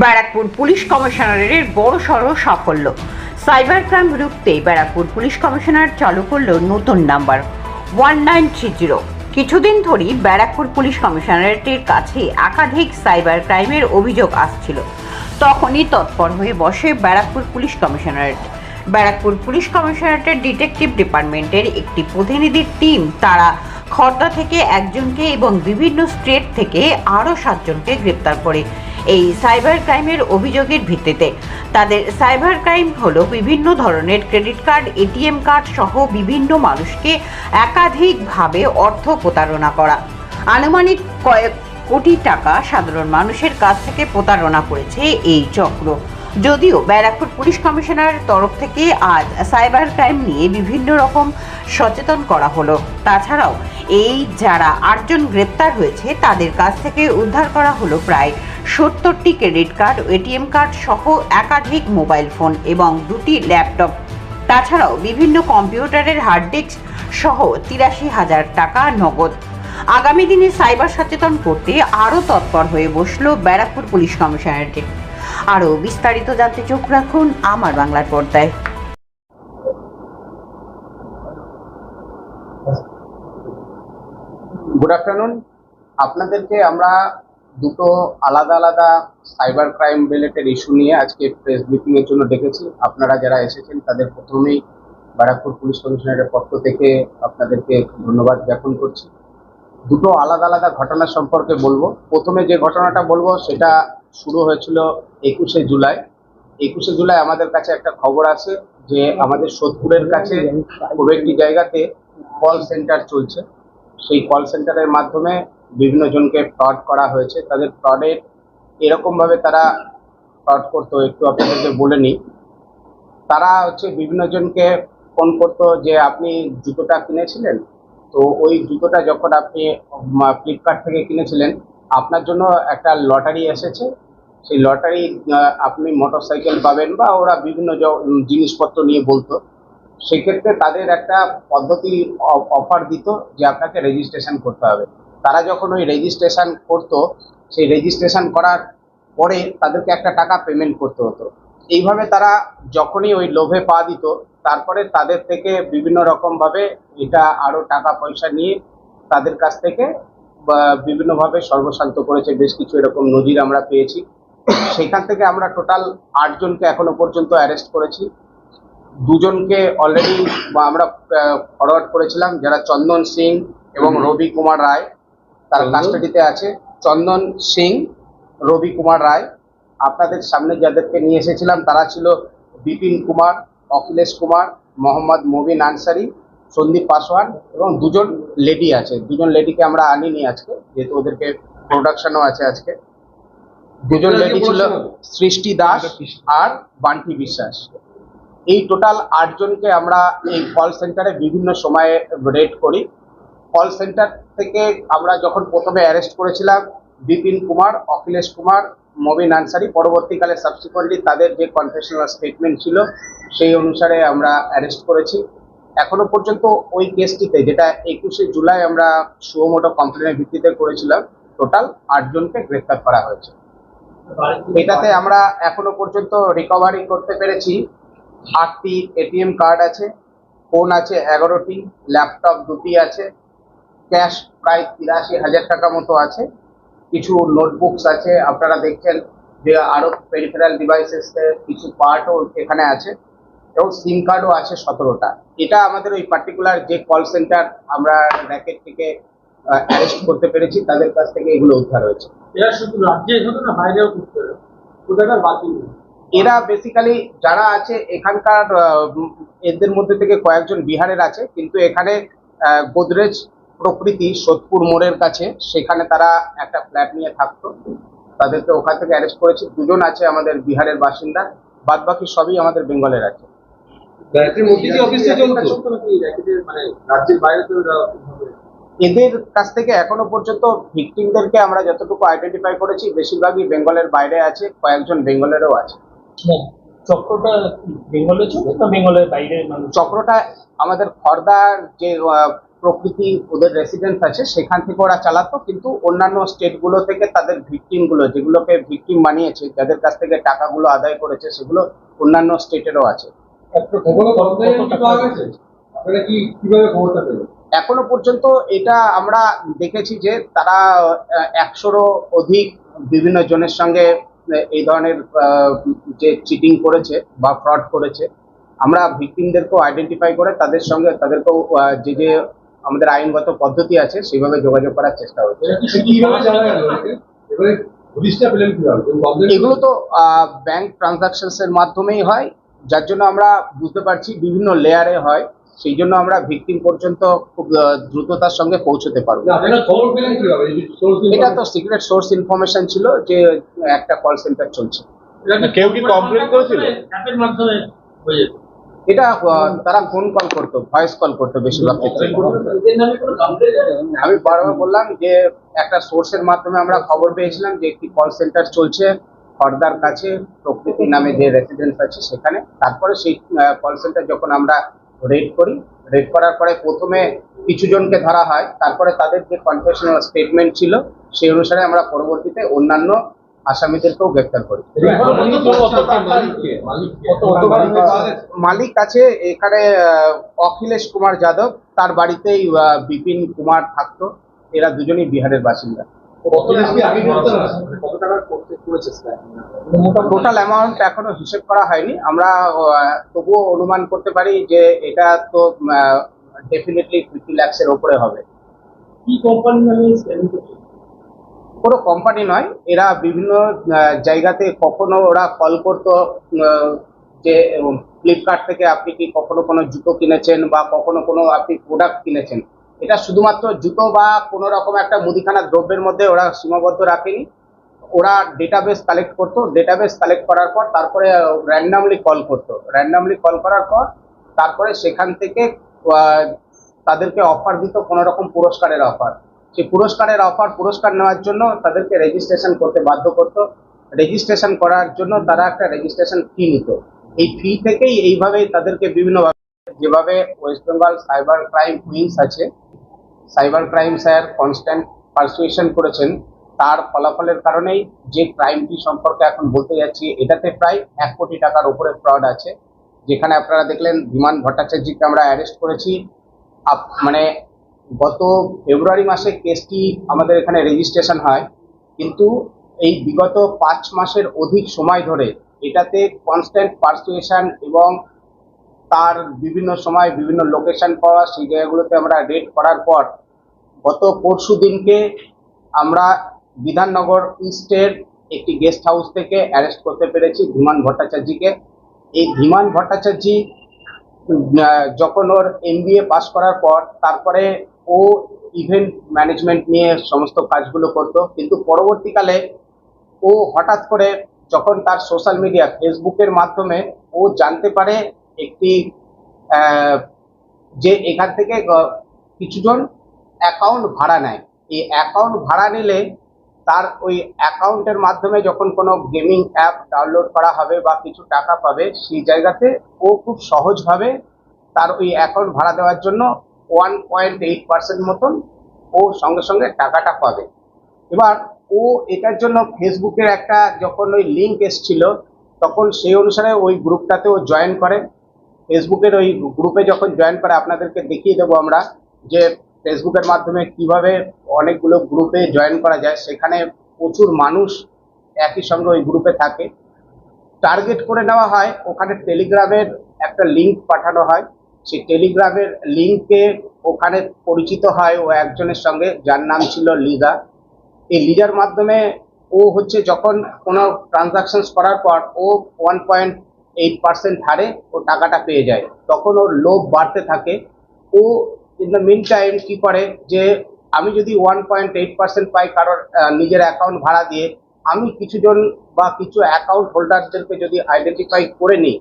Barrackpore police কমিশনারের বড় সড় সাফল্য। সাইবার ক্রাইম রুখতে ব্যারাকপুর পুলিশ কমিশনার চালু করল নতুন number, one nine three zero. কিছুদিন ধরেই ব্যারাকপুর পুলিশ কমিশনারেটের কাছে একাধিক সাইবার ক্রাইমের অভিযোগ আসছিল। তখনই তৎপর হয়ে বসে Barrackpore police commissionerate. Barrackpore police কমিশনারেটের detective ডিপার্টমেন্টের একটি প্রতিনিধির টিম, তারা খর্দা থেকে একজনকে এবং বিভিন্ন স্টেট থেকে আরও সাতজনকে গ্রেপ্তার করে। এই সাইবার ক্রাইমের অভিযোগের ভিত্তিতে। তাদের সাইবার ক্রাইম হল বিভিন্ন ধরনের ক্রেডিট কার্ড এটিএম কার্ড সহ বিভিন্ন মানুষকে একাধিকভাবে অর্থ প্রতারণা করা। আনুমানিক কয়েক কোটি টাকা সাধারণ মানুষের কাছ থেকে প্রতারণা করেছে এই চক্র। যদিও ব্যারাকপুর পুলিশ কমিশনারের তরফ থেকে আজ সাইবার ক্রাইম নিয়ে বিভিন্ন রকম সচেতন করা হলো। তাছাড়াও এই যারা আটজন গ্রেপ্তার হয়েছে, তাদের কাছ থেকে উদ্ধার করা হলো প্রায় সত্তরটি ক্রেডিট কার্ড এটিএম কার্ড সহ একাধিক মোবাইল ফোন এবং দুটি ল্যাপটপ। তাছাড়াও বিভিন্ন কম্পিউটারের হার্ড ডিস্ক সহ তিরাশি হাজার টাকা নগদ। আগামী দিনে সাইবার সচেতন করতে আরও তৎপর হয়ে বসল ব্যারাকপুর পুলিশ কমিশনারেটে। আরও বিস্তারিত জানতে চোখ রাখুন আমার বাংলার পর্দায়। গুড আফটারনুন আপনাদেরকে আমরা দুটো আলাদা আলাদা সাইবার ক্রাইম রিলেটেড ইস্যু নিয়ে আজকে প্রেস ব্রিফিং এর জন্য ডেকেছি। আপনারা যারা এসেছেন, তাদের প্রথমেই ব্যারাকপুর পুলিশ কমিশনারের পক্ষ থেকে আপনাদেরকে ধন্যবাদ জ্ঞাপন করছি। দুটো আলাদা আলাদা ঘটনা সম্পর্কে বলব। প্রথমে যে ঘটনাটা বলব, সেটা শুরু হয়েছিল একুশে জুলাই। একুশে জুলাই আমাদের কাছে একটা খবর আছে যে আমাদের সোদপুরের কাছে খুব একটি জায়গাতে কল সেন্টার চলছে। সেই কল সেন্টারের মাধ্যমে বিভিন্ন জনকে ফ্রড করা হয়েছে, তাদের ফ্রডের এরকমভাবে তারা ফ্রড করতো, একটু আপনাদেরকে বলে নিই। তারা হচ্ছে বিভিন্ন জনকে ফোন করতো যে, আপনি জুতোটা কিনেছিলেন? তো ওই জুতোটা যখন আপনি ফ্লিপকার্ট থেকে কিনেছিলেন, আপনার জন্য একটা লটারি এসেছে। সেই লটারি আপনি মোটর সাইকেল পাবেন বা ওরা বিভিন্ন জিনিসপত্র নিয়ে বলতো। সেক্ষেত্রে তাদের একটা পদ্ধতি অফার দিত যে, আপনাকে রেজিস্ট্রেশন করতে হবে। তারা যখন ওই রেজিস্ট্রেশন করতো সেই রেজিস্ট্রেশন করার পরে তাদেরকে একটা টাকা পেমেন্ট করতে হতো। এইভাবে তারা যখনই ওই লোভে পা দিত তারপরে তাদের থেকে বিভিন্ন রকমভাবে এটা আরও টাকা পয়সা নিয়ে তাদের কাছ থেকে বিভিন্নভাবে সর্বশান্ত করেছে বেশ কিছু এরকম নজির আমরা পেয়েছি। সেখান থেকে আমরা টোটাল আটজনকে এখনও পর্যন্ত অ্যারেস্ট করেছি। দুজনকে অলরেডি আমরা ফরওয়ার্ড করেছিলাম যারা চন্দন সিং এবং রবি কুমার রায়। তার কাস্টাডিতে আছে চন্দন সিং রবি কুমার রায়। আপনাদের সামনে যাদেরকে নিয়ে এসেছিলাম তারা ছিল বিপিন কুমার অখিলেশ কুমার মোহাম্মদ মুবিন আনসারি সন্দীপ পাসওয়ান এবং দুজন লেডি আছে। দুজন লেডিকে আমরা আনিনি আজকে যেহেতু ওদেরকে প্রোডাকশনও আছে আজকে। দুজন লেডি ছিল সৃষ্টি দাস আর বান্টি বিশ্বাস। এই টোটাল আটজনকে আমরা এই কল সেন্টারে বিভিন্ন সময়ে রেড করি। কল সেন্টার থেকে আমরা যখন প্রথমে অ্যারেস্ট করেছিলাম, বিপিন কুমার, অখিলেশ কুমার মবিন আনসারি পরবর্তীকালে সাবসিকুয়েন্টলি তাদের যে কনফেশনাল স্টেটমেন্ট ছিল, সেই অনুসারে আমরা অ্যারেস্ট করেছি। এখনও পর্যন্ত ওই কেসটিতে যেটা একুশে জুলাই আমরা সুমোটো কমপ্লেনের ভিত্তিতে করেছিলাম টোটাল আটজনকে গ্রেফতার করা হয়েছে। এটাতে আমরা এখনও পর্যন্ত রিকভারি করতে পেরেছি। আটটি এটিএম কার্ড আছে ফোন আছে, এগারোটি ল্যাপটপ দুটি আছে ক্যাশ প্রায় তিরাশি হাজার টাকা মতো আছে। কিছু নোটবুকস আছে আপনারা দেখছেন যে আরও পেরিফেরাল ডিভাইসেস কিছু পার্টও এখানে আছে এবং সিম কার্ডও আছে সতেরোটা। এটা আমাদের ওই পার্টিকুলার যে কল সেন্টার আমরা র্যাকেট থেকে অ্যারেস্ট করতে পেরেছি তাদের কাছ থেকে এগুলো উদ্ধার হয়েছে। এরা শুধু রাজ্যে হতো না বাইরেও করতে কোথাকার বাতিল এরা বেসিক্যালি যারা আছে এখানকার এদের মধ্যে থেকে কয়েকজন বিহারের আছে কিন্তু এখানে গোদরেজ প্রকৃতি সোদপুর মোড়ের কাছে সেখানে তারা একটা ফ্ল্যাট নিয়ে থাকতো। তাদেরকে ওখান থেকে অ্যারেস্ট করেছে। দুজন আছে আমাদের বিহারের বাসিন্দা। বাদ বাকি সবই আমাদের বেঙ্গলের আছে। মানে। এদের কাছ থেকে এখনও পর্যন্ত ভিকটিমদেরকে আমরা যতটুকু আইডেন্টিফাই করেছি বেশিরভাগই বেঙ্গলের বাইরে আছে কয়েকজন বেঙ্গলেরও আছে। চক্রটা বেঙ্গলে চলে বেঙ্গলের বাইরে চক্রটা আমাদের খর্দার যে প্রকৃতি ওদের রেসিডেন্স আছে সেখান থেকে ওরা চালাতো কিন্তু অন্যান্য স্টেটগুলো থেকে তাদের ভিকটিমগুলো যেগুলোকে ভিকটিম বানিয়েছে যাদের কাছ থেকে টাকাগুলো আদায় করেছে সেগুলো অন্যান্য স্টেটেরও আছে। একটা খবর কর্মচারী কি পাওয়া গেছে আপনারা কি কীভাবে খবরটা পেলেন? এখনও পর্যন্ত এটা আমরা দেখেছি যে তারা একশোরও অধিক বিভিন্ন জনের সঙ্গে এই ধরনের যে চিটিং করেছে বা ফ্রড করেছে আমরা ভিকটিমদেরকেও আইডেন্টিফাই করে তাদের সঙ্গে তাদেরকেও যে যে আমাদের আইনগত পদ্ধতি আছে সেইভাবে যোগাযোগ করার চেষ্টা হচ্ছে। এগুলো তো ব্যাংক ট্রানজাকশনস এর মাধ্যমেই হয় যার জন্য আমরা বুঝতে পারছি বিভিন্ন লেয়ারে হয় সেই জন্য আমরা ভিকটিম পর্যন্ত খুব দ্রুততার সঙ্গে পৌঁছতে পারব। এটা তো সিক্রেট সোর্স ইনফরমেশন ছিল যে একটা কল সেন্টার চলছে। কেউ কি কমপ্লেন করেছিল? এটা তারা ফোন কল করতো ভয়েস কল করতো বেশিরভাগ ক্ষেত্রে। আমি বারবার বললাম যে, একটা সোর্সের মাধ্যমে আমরা খবর পেয়েছিলাম যে একটি কল সেন্টার চলছে খর্দার কাছে প্রকৃতি নামে যে রেসিডেন্স আছে সেখানে। তারপরে সেই কল সেন্টার যখন আমরা রেড করি রেড করার পরে প্রথমে কিছু জনকে ধরা হয়, তারপরে তাদের যে কনফেশনাল স্টেটমেন্ট ছিল, সেই অনুসারে আমরা পরবর্তীতে অন্যান্য আসামিদেরকেও গ্রেপ্তার করি মালিক কে? মালিক আছে? এখানে অখিলেশ কুমার যাদব তার বাড়িতেই বিপিন কুমার থাকতো। এরা দুজনেই বিহারের বাসিন্দা। টোটাল অ্যামাউন্ট এখনও হিসেব করা হয়নি। আমরা আহ, তবুও অনুমান করতে পারি যে এটা তো ডেফিনেটলি ফিফটি ল্যাক্সের ওপরে হবে। কি করছে কোনো কোম্পানি নয়, এরা বিভিন্ন জায়গাতে কখনো ওরা কল করতো যে ফ্লিপকার্ট থেকে আপনি কি কখনো কোনো জুতো কিনেছেন বা কখনো কোনো আপনি প্রোডাক্ট কিনেছেন। এটা শুধুমাত্র জুতো বা কোনো রকম একটা মুদিখানা দ্রব্যের মধ্যে ওরা সীমাবদ্ধ রাখেনি। ওরা ডেটাবেস কালেক্ট করতো ডেটাবেস কালেক্ট করার পর তারপরে র্যান্ডামলি কল করতো। র্যান্ডামলি কল করার পর তারপরে সেখান থেকে তাদেরকে অফার দিত কোনো রকম পুরস্কারের অফার সেই পুরস্কারের অফার পুরস্কার নেওয়ার জন্য তাদেরকে রেজিস্ট্রেশন করতে বাধ্য করতো। রেজিস্ট্রেশন করার জন্য তারা একটা রেজিস্ট্রেশন ফি নিত। এই ফি থেকেই এইভাবেই তাদেরকে বিভিন্নভাবে যেভাবে West Bengal cyber crime wings আছে cyber crime sir constant persuasion করেছেন, তার ফলাফলের কারণেই যে ক্রাইমটি সম্পর্কে এখন বলতে যাচ্ছি, এটাতে প্রায় এক কোটি টাকার উপরে ফ্রড আছে। যেখানে আপনারা দেখলেন, বিমান ভট্টাচার্যকে আমরা অ্যারেস্ট করেছি। মানে গত ফেব্রুয়ারি মাসে কেসটি আমাদের এখানে রেজিস্ট্রেশন হয়, কিন্তু এই বিগত পাঁচ মাসের অধিক সময় ধরে এটাতে কনস্ট্যান্ট পারসুয়েশন এবং তার বিভিন্ন সময় বিভিন্ন লোকেশন পাওয়া, সেই জায়গাগুলোতে আমরা রেড করার পর গত পরশু দিনকে আমরা বিধাননগর ইস্টের একটি গেস্ট হাউস থেকে অ্যারেস্ট করতে পেরেছি ধীমান ভট্টাচার্যকে। এই ধীমান ভট্টাচার্য যখন ওর এমবিএ পাস করার পর, তারপরে ও ইভেন্ট ম্যানেজমেন্ট নিয়ে সমস্ত কাজগুলো করতো। কিন্তু পরবর্তীকালে ও হঠাৎ করে যখন তার সোশ্যাল মিডিয়া ফেসবুকের মাধ্যমে ও জানতে পারে একটি যে এখান থেকে কিছুজন অ্যাকাউন্ট ভাড়া নেয়। এই অ্যাকাউন্ট ভাড়া নিলে তার ওই অ্যাকাউন্টের মাধ্যমে যখন কোনো গেমিং অ্যাপ ডাউনলোড করা হবে বা কিছু টাকা পাবে, সেই জায়গাতে ও খুব সহজভাবে তার ওই অ্যাকাউন্ট ভাড়া দেওয়ার জন্য ওয়ান পয়েন্ট এইট পার্সেন্ট মতন ও সঙ্গে সঙ্গে টাকাটা পাবে। এবার ও এটার জন্য ফেসবুকের একটা যখন ওই লিঙ্ক এসছিল, তখন সেই অনুসারে ওই গ্রুপটাতে ও জয়েন করে। ফেসবুকের ওই গ্রুপে যখন জয়েন করে, আপনাদেরকে দেখিয়ে দেবো আমরা যে ফেসবুকের মাধ্যমে কীভাবে অনেকগুলো গ্রুপে জয়েন করা যায়। সেখানে প্রচুর মানুষ একই সঙ্গে ওই গ্রুপে থাকে। টার্গেট করে নেওয়া হয়। ওখানে টেলিগ্রামের একটা লিংক পাঠানো হয়। সেই টেলিগ্রামের লিঙ্কে ওখানে পরিচিত হয় ও একজনের সঙ্গে, যার নাম ছিল লিজা এই লিজার মাধ্যমে ও হচ্ছে যখন কোনো ট্রানজাকশনস করার পর ও ওয়ান পয়েন্ট এইট পার্সেন্ট হারে ও টাকাটা পেয়ে যায়। তখন ওর লোভ বাড়তে থাকে। ও ইন দ্য মিন টাইম কী করে যে, আমি যদি ওয়ান পয়েন্ট এইট পার্সেন্ট পাই কারোর নিজের অ্যাকাউন্ট ভাড়া দিয়ে, আমি কিছুজন বা কিছু অ্যাকাউন্ট হোল্ডারদেরকে যদি আইডেন্টিফাই করে নিই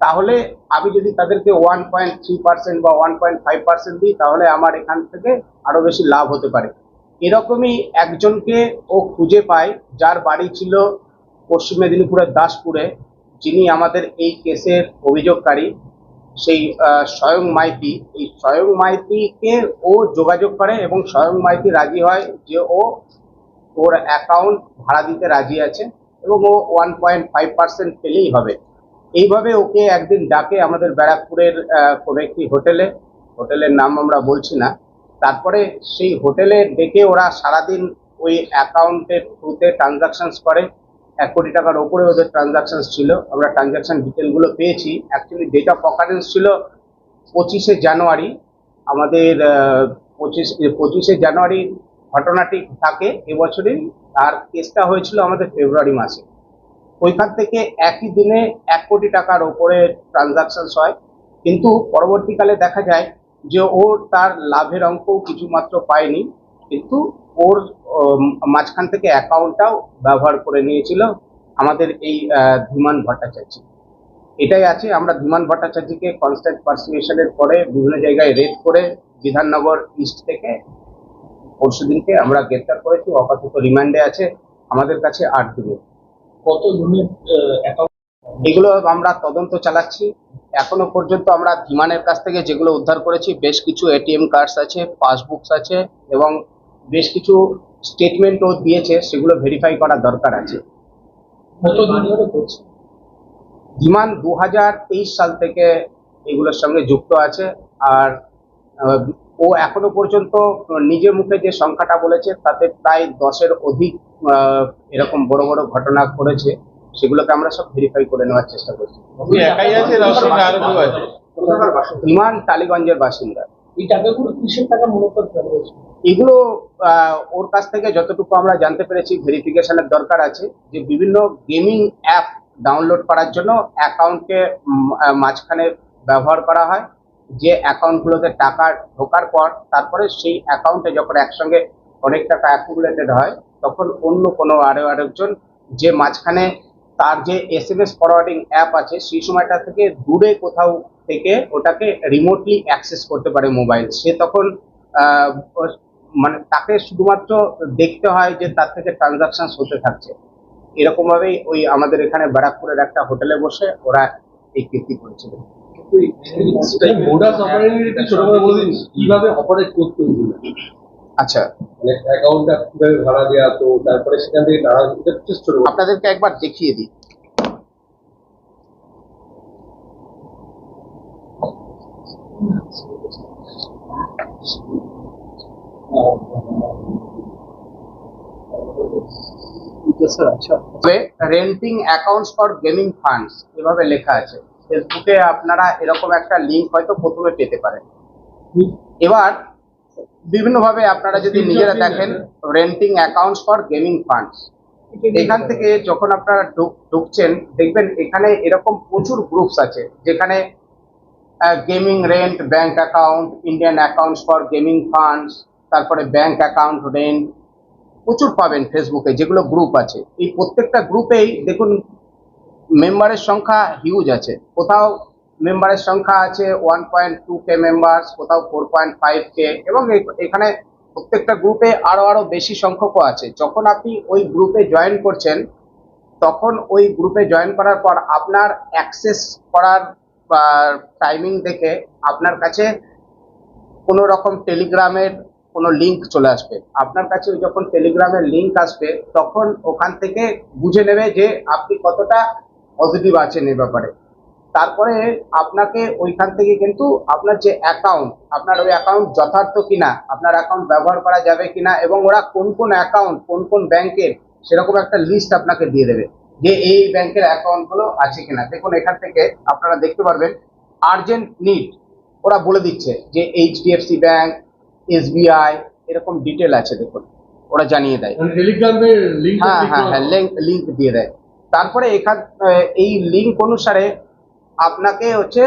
তাহলে আমি যদি তাদেরকে ওয়ান পয়েন্ট থ্রি পার্সেন্ট বা ওয়ান পয়েন্ট ফাইভ পার্সেন্ট দিই, তাহলে আমার এখান থেকে আরও বেশি লাভ হতে পারে। এরকমই একজনকে ও খুঁজে পায়, যার বাড়ি ছিল পশ্চিম মেদিনীপুরের দাসপুরে, যিনি আমাদের এই কেসের অভিযোগকারী, সেই স্বয়ং মাইতি। এই স্বয়ং মাইতিকে ও যোগাযোগ করে এবং স্বয়ং মাইতি রাজি হয় যে ও ওর অ্যাকাউন্ট ভাড়া দিতে রাজি আছে এবং ও ওয়ান পয়েন্ট ফাইভ পার্সেন্ট পেলেই হবে। এইভাবে ওকে একদিন ডাকে আমাদের ব্যারাকপুরের কোনো একটি হোটেলে। হোটেলের নাম আমরা বলছি না। তারপরে সেই হোটেলে ডেকে ওরা সারাদিন ওই অ্যাকাউন্টের থ্রুতে ট্রানজাকশনস করে। এক কোটি টাকার ওপরে ওদের ট্রানজাকশনস ছিল। আমরা ট্রানজাকশন ডিটেলগুলো পেয়েছি। অ্যাকচুয়ালি ডেট অফ অকারেন্স ছিল পঁচিশে জানুয়ারি। আমাদের পঁচিশ, পঁচিশে জানুয়ারি ঘটনাটি থাকে এবছরই আর কেসটা হয়েছিল আমাদের ফেব্রুয়ারি মাসে। ওইখান থেকে একই দিনে এক কোটি টাকার ওপরে ট্রানজাকশনস হয়। কিন্তু পরবর্তীকালে দেখা যায় যে ও তার লাভের অঙ্কও কিছুমাত্র পায়নি। কিন্তু ওর মাঝখান থেকে অ্যাকাউন্টটাও ব্যবহার করে নিয়েছিল আমাদের এই ধীমান ভট্টাচার্য। এটাই আছে, আমরা ধীমান ভট্টাচার্যকে কনস্ট্যান্ট পার্সিউশনের পরে বিভিন্ন জায়গায় রেড করে বিধাননগর ইস্ট থেকে পরশু দিনকে আমরা গ্রেপ্তার করেছি। আপাতত রিমান্ডে আছে। আমাদের কাছে আট দিনের। কত জনের এগুলো আমরা তদন্ত চালাচ্ছি। এখনও পর্যন্ত আমরা বিমানের কাছ থেকে যেগুলো উদ্ধার করেছি বেশ কিছু এটিএম কার্ডস আছে পাসবুকস আছে এবং বেশ কিছু স্টেটমেন্টও দিয়েছে সেগুলো ভেরিফাই করা দরকার আছে। করছে? দু সাল থেকে এগুলোর সঙ্গে যুক্ত আছে আর ও এখনও পর্যন্ত নিজের মুখে যে সংখ্যাটা বলেছে তাতে প্রায় দশের অধিক আহ, এরকম বড় বড় ঘটনা করেছে সেগুলোকে আমরা সব ভেরিফাই করে নেওয়ার চেষ্টা করছি। ইমান টালিগঞ্জের বাসিন্দা। এগুলো আহ, ওর কাছ থেকে যতটুকু আমরা জানতে পেরেছি ভেরিফিকেশনের দরকার আছে যে বিভিন্ন গেমিং অ্যাপ ডাউনলোড করার জন্য অ্যাকাউন্টকে মাঝখানে ব্যবহার করা হয়। যে অ্যাকাউন্টগুলোতে টাকা ঢোকার পর, তারপরে সেই অ্যাকাউন্টে যখন একসঙ্গে অনেক টাকা অ্যাকুমুলেটেড হয়, তখন অন্য কোনো আরও আরেকজন যে মাঝখানে তার যে S M S forwarding app আছে, সেই সময়টা থেকে দূরে কোথাও থেকে ওটাকে রিমোটলি অ্যাক্সেস করতে পারে মোবাইল সে তখন মানে তাকে শুধুমাত্র দেখতে হয় যে তার থেকে ট্রানজাকশন হতে থাকছে। এরকম ভাবেই ওই আমাদের এখানে ব্যারাকপুরের একটা হোটেলে বসে ওরা এই কীর্তি করেছিল এই মোডাস অপারেটর ছোট করে বলে দিন কীভাবে অপারেট করতে হয়েছিল? আচ্ছা। মানে অ্যাকাউন্টটা কীভাবে ভাড়া দেওয়া তো তারপরে সেখান থেকে টাকা এটা just ছোট করে আপনাদেরকে একবার দেখিয়ে দিই। Renting accounts for gaming funds এভাবে লেখা আছে। ফেসবুকে আপনারা এরকম একটা লিঙ্ক হয়তো প্রথমে পেতে পারেন। এবার বিভিন্নভাবে আপনারা যদি নিজেরা দেখেন renting accounts for gaming funds এখান থেকে যখন আপনারা ঢুকছেন দেখবেন এখানে এরকম প্রচুর গ্রুপস আছে যেখানে gaming rent bank account Indian accounts for gaming funds তারপরে ব্যাংক অ্যাকাউন্ট রেন্ট প্রচুর পাবেন ফেসবুকে যেগুলো গ্রুপ আছে। এই প্রত্যেকটা গ্রুপেই দেখুন মেম্বারের সংখ্যা হিউজ আছে। কোথাও মেম্বারের সংখ্যা আছে one point two K members কোথাও ফোর পয়েন্ট ফাইভ কে এবং এখানে প্রত্যেকটা গ্রুপে আরও আরও বেশি সংখ্যকও আছে। যখন আপনি ওই গ্রুপে জয়েন করছেন, তখন ওই গ্রুপে জয়েন করার পর আপনার অ্যাক্সেস করার টাইমিং দেখে আপনার কাছে কোনো রকম টেলিগ্রামের কোনো লিংক চলে আসবে। আপনার কাছে যখন টেলিগ্রামের লিংক আসবে, তখন ওখান থেকে বুঝে নেবে যে আপনি কতটা পজিটিভ আছেন এ ব্যাপারে। তারপরে আপনাকে ওইখান থেকে কিন্তু আপনার যে অ্যাকাউন্ট আপনার ওই অ্যাকাউন্ট যথার্থ কিনা আপনার অ্যাকাউন্ট ব্যবহার করা যাবে কিনা এবং ওরা কোন কোন অ্যাকাউন্ট কোন কোন ব্যাংকের সেরকম একটা লিস্ট আপনাকে দিয়ে দেবে যে এই ব্যাংকের অ্যাকাউন্টগুলো আছে কিনা। দেখুন এখান থেকে আপনারা দেখতে পারবেন আর্জেন্ট নিড ওরা বলে দিচ্ছে যে এইচডিএফসি ব্যাংক এসবিআই এরকম ডিটেল আছে দেখুন ওরা জানিয়ে দেয়। মানে লিংক হ্যাঁ হ্যাঁ হ্যাঁ লিঙ্ক লিঙ্ক দিয়ে দেয়। তারপরে এখান এই লিঙ্ক অনুসারে আপনাকে হচ্ছে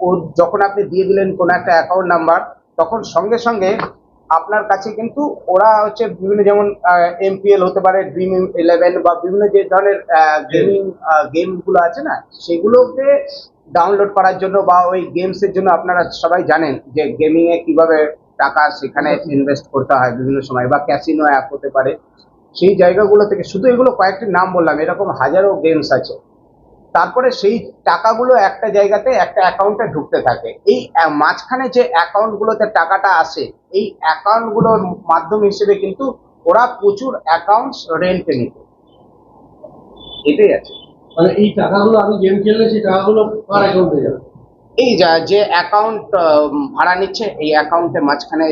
ও যখন আপনি দিয়ে দিলেন কোনো একটা অ্যাকাউন্ট নাম্বার তখন সঙ্গে সঙ্গে আপনার কাছে কিন্তু ওরা হচ্ছে বিভিন্ন যেমন এমপিএল হতে পারে ড্রিম ইলেভেন বা বিভিন্ন যে ধরনের গেমিং গেমগুলো আছে না সেগুলোকে ডাউনলোড করার জন্য বা ওই গেমসের জন্য আপনারা সবাই জানেন যে গেমিংয়ে কীভাবে টাকা সেখানে ইনভেস্ট করতে হয় বিভিন্ন সময় বা ক্যাসিনো অ্যাপ হতে পারে। সেই জায়গাগুলো থেকে, শুধু এগুলো কয়েকটি নাম বললাম, এরকম হাজারো গেমস আছে। তারপরে সেই টাকাগুলো একটা জায়গাতে, একটা অ্যাকাউন্টে ঢুকতে থাকে। এই মাঝখানে যে অ্যাকাউন্টগুলোতে টাকাটা আসে, এই অ্যাকাউন্টগুলোর মাধ্যম হিসেবে কিন্তু ওরা প্রচুর অ্যাকাউন্টস রেন্টে নিত। এটাই আছে। মানে এই টাকাগুলো আমি গেম খেললে সেই টাকাগুলো কার অ্যাকাউন্টে যাবে? এই যা যে অ্যাকাউন্ট ভাড়া নিচ্ছে এই অ্যাকাউন্টে মাঝখানে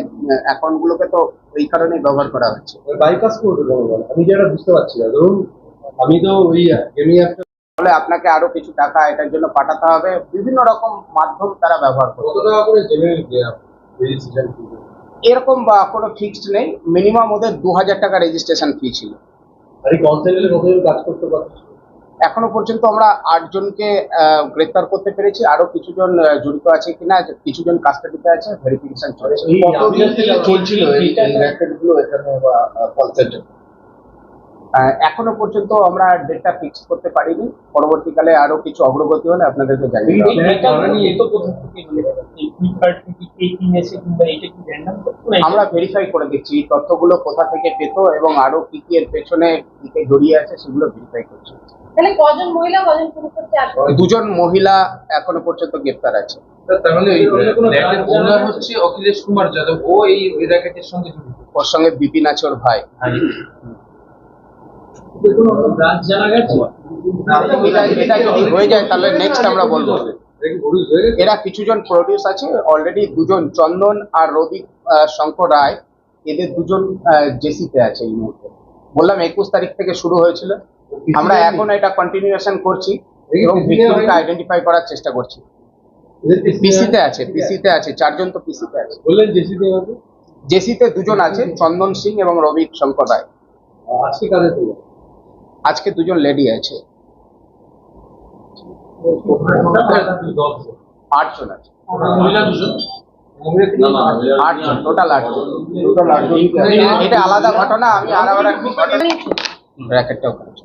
অ্যাকাউন্টগুলোকে তো এই কারণেই ব্যবহার করা হচ্ছে। ওই বাইপাস করবে আমি যেটা বুঝতে পারছি না। ধরুন আমি তো ওই গেমিং অ্যাপটা তাহলে আপনাকে আরও কিছু টাকা এটার জন্য পাঠাতে হবে। বিভিন্ন রকম মাধ্যম তারা ব্যবহার কত টাকা করে জেনারেল রেজিস্ট্রেশন ফি এরকম বা কোনো ফিক্সড নেই। মিনিমাম ওদের দু হাজার টাকা রেজিস্ট্রেশন ফি ছিল। আর এই কনসেন্ট্রেলে কতজন কাজ করতে পারছে। এখনও পর্যন্ত আমরা আটজনকে গ্রেপ্তার করতে পেরেছি। আরও কিছুজন জড়িত আছে কিনা কিছুজন কাস্টাডিতে আছে ভেরিফিকেশন চলছে। চলছিল এখানে পর্যন্ত আমরা ডেটটা ফিক্স করতে পারিনি। পরবর্তীকালে আরও কিছু অগ্রগতি হলে আপনাদেরকে জানিয়ে মানে আমরা ভেরিফাই করে দিচ্ছি তথ্যগুলো কোথা থেকে পেত এবং আরও কি কি এর পেছনে কি কি জড়িয়ে আছে সেগুলো ভেরিফাই করছি। তাহলে কজন মহিলা কজন পুরুষ হচ্ছে দুজন মহিলা এখনও পর্যন্ত গ্রেপ্তার আছে। মানে ওনার হচ্ছে অখিলেশ কুমার যাদব। ও এই র্যাকেটের সঙ্গে ওর সঙ্গে বিপিন আছে ওর ভাই। ব্রাঞ্চ জানা গেছে? এটা এটা যদি হয়ে যায় তাহলে নেক্সট আমরা বলব। এরা কিছুজন প্রডিউস আছে অলরেডি দুজন চন্দন আর রবি আহ, শঙ্কর রায় এদের দুজন জেসিতে আছে এই মুহূর্তে। বললাম একুশ তারিখ থেকে শুরু হয়েছিল। আমরা এখন এটা কন্টিনিউশন করছি এবং ভিক্টিমকে আইডেন্টিফাই করার চেষ্টা করছি। পিসিতে আছে পিসিতে আছে চারজন তো পিসিতে আছে। বললেন জেসিতে হবে? জেসিতে দুজন আছে চন্দন সিং এবং রবি শঙ্কর রায়। আজকে দুজন লেডি আছে। আটজন আছে। আটজন টোটাল আটজন। এটা আলাদা ঘটনা আমি আবার একটু করেছি।